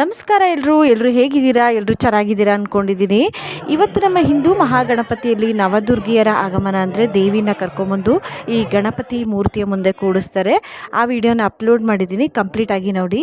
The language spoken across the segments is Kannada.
ನಮಸ್ಕಾರ ಎಲ್ಲರೂ ಎಲ್ಲರೂ ಹೇಗಿದ್ದೀರಾ? ಎಲ್ಲರೂ ಚೆನ್ನಾಗಿದ್ದೀರಾ ಅಂದ್ಕೊಂಡಿದ್ದೀನಿ ಇವತ್ತು ನಮ್ಮ ಹಿಂದೂ ಮಹಾಗಣಪತಿಯಲ್ಲಿ ನವದುರ್ಗಿಯರ ಆಗಮನ ಅಂದರೆ ದೇವಿನ ಕರ್ಕೊಂಬಂದು ಈ ಗಣಪತಿ ಮೂರ್ತಿಯ ಮುಂದೆ ಕೂಡಿಸ್ತಾರೆ. ಆ ವಿಡಿಯೋನ ಅಪ್ಲೋಡ್ ಮಾಡಿದ್ದೀನಿ ಕಂಪ್ಲೀಟಾಗಿ ನೋಡಿ.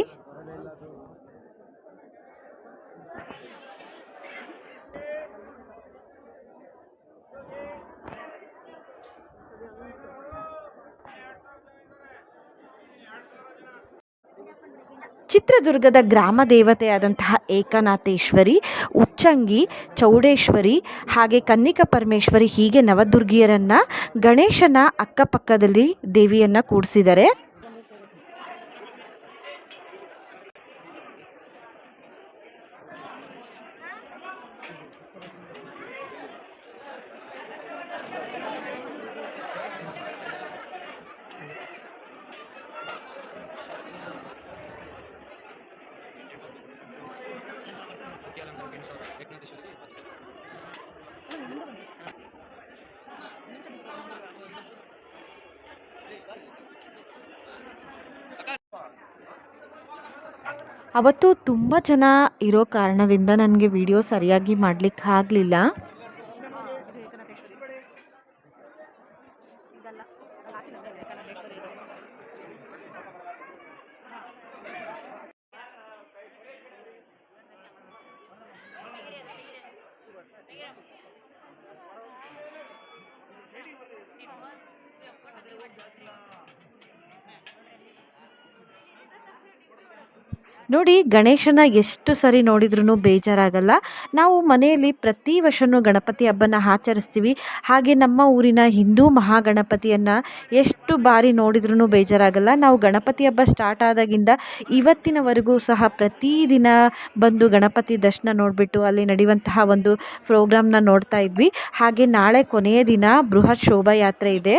ಚಿತ್ರದುರ್ಗದ ಗ್ರಾಮ ದೇವತೆಯಾದಂತಹ ಏಕನಾಥೇಶ್ವರಿ, ಉಚ್ಚಂಗಿ, ಚೌಡೇಶ್ವರಿ ಹಾಗೆ ಕನ್ನಿಕ ಪರಮೇಶ್ವರಿ ಹೀಗೆ ನವದುರ್ಗಿಯರನ್ನು ಗಣೇಶನ ಅಕ್ಕಪಕ್ಕದಲ್ಲಿ ದೇವಿಯನ್ನು ಕೂಡಿಸಿದ್ದಾರೆ. ಅವತ್ತು ತುಂಬ ಜನ ಇರೋ ಕಾರಣದಿಂದ ನನಗೆ ವಿಡಿಯೋ ಸರಿಯಾಗಿ ಮಾಡಲಿಕ್ಕೆ ಆಗಲಿಲ್ಲ. செடி ನೋಡಿ, ಗಣೇಶನ ಎಷ್ಟು ಸರಿ ನೋಡಿದ್ರೂ ಬೇಜಾರಾಗಲ್ಲ. ನಾವು ಮನೆಯಲ್ಲಿ ಪ್ರತಿ ವರ್ಷವೂ ಗಣಪತಿ ಹಬ್ಬನ ಆಚರಿಸ್ತೀವಿ. ಹಾಗೆ ನಮ್ಮ ಊರಿನ ಹಿಂದೂ ಮಹಾಗಣಪತಿಯನ್ನು ಎಷ್ಟು ಬಾರಿ ನೋಡಿದ್ರೂ ಬೇಜಾರಾಗಲ್ಲ. ನಾವು ಗಣಪತಿ ಹಬ್ಬ ಸ್ಟಾರ್ಟ್ ಆದಾಗಿಂದ ಇವತ್ತಿನವರೆಗೂ ಸಹ ಪ್ರತಿದಿನ ಬಂದು ಗಣಪತಿ ದರ್ಶನ ನೋಡಿಬಿಟ್ಟು ಅಲ್ಲಿ ನಡೆಯುವಂತಹ ಒಂದು ಪ್ರೋಗ್ರಾಮ್ನ ನೋಡ್ತಾ ಇದ್ವಿ. ಹಾಗೆ ನಾಳೆ ಕೊನೆಯ ದಿನ ಬೃಹತ್ ಶೋಭಾಯಾತ್ರೆ ಇದೆ.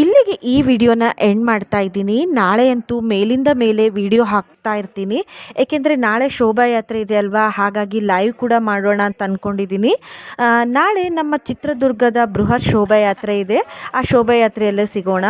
ಇಲ್ಲಿಗೆ ಈ ವಿಡಿಯೋನ ಎಂಡ್ ಮಾಡ್ತಾ ಇದ್ದೀನಿ. ನಾಳೆ ಅಂತೂ ಮೇಲಿಂದ ಮೇಲೆ ವಿಡಿಯೋ ಹಾಕ್ತಾ ಇರ್ತೀನಿ. ಏಕೆಂದರೆ ನಾಳೆ ಶೋಭಾಯಾತ್ರೆ ಇದೆ ಅಲ್ವಾ? ಹಾಗಾಗಿ ಲೈವ್ ಕೂಡ ಮಾಡೋಣ ಅಂತ ಅಂದ್ಕೊಂಡಿದ್ದೀನಿ ನಾಳೆ ನಮ್ಮ ಚಿತ್ರದುರ್ಗದ ಬೃಹತ್ ಶೋಭಾಯಾತ್ರೆ ಇದೆ. ಆ ಶೋಭಾಯಾತ್ರೆಯಲ್ಲೇ ಸಿಗೋಣ.